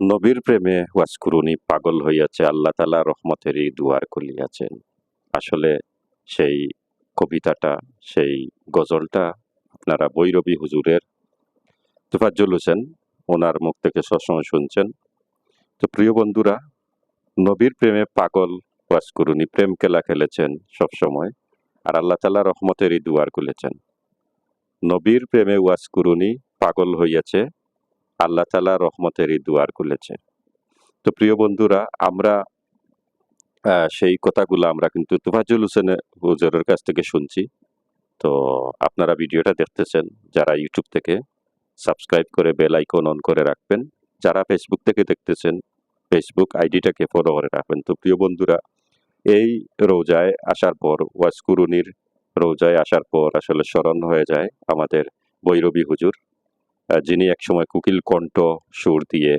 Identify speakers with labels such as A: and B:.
A: নবীর প্রেমে ওয়াসকুরুনি পাগল হইয়াছে, আল্লাহ তালা রহমতেরই দুয়ার খুলিয়াছেন। আসলে সেই কবিতাটা, সেই গজলটা আপনারা বৈরবী হুজুরের তুফাজ্জল হোসেন ওনার মুখ থেকে সবসময় শুনছেন। তো প্রিয় বন্ধুরা, নবীর প্রেমে পাগল ওয়াসকুরুনি প্রেম খেলা খেলেছেন সবসময় আর আল্লাহ তালা রহমতেরই দুয়ার খুলেছেন। নবীর প্রেমে ওয়াসকুরুনি পাগল হইয়াছে আল্লাহ তালা রহমতেরই দুয়ার খুলেছে। তো প্রিয় বন্ধুরা, আমরা সেই কথাগুলো আমরা কিন্তু তুফাজুল হোসেন হুজুরের কাছ থেকে শুনছি। তো আপনারা ভিডিওটা দেখতেছেন, যারা ইউটিউব থেকে, সাবস্ক্রাইব করে বেল আইকন অন করে রাখবেন। যারা ফেসবুক থেকে দেখতেছেন, ফেসবুক আইডিটাকে ফলো করে রাখবেন। তো প্রিয় বন্ধুরা, এই রোজায় আসার পর ওয়াসকুরুনির রোজায় আসার পর আসলে স্মরণ হয়ে যায় আমাদের বৈরবী হুজুর। যিনি একসময় কুকিল কণ্ঠ সুর দিয়ে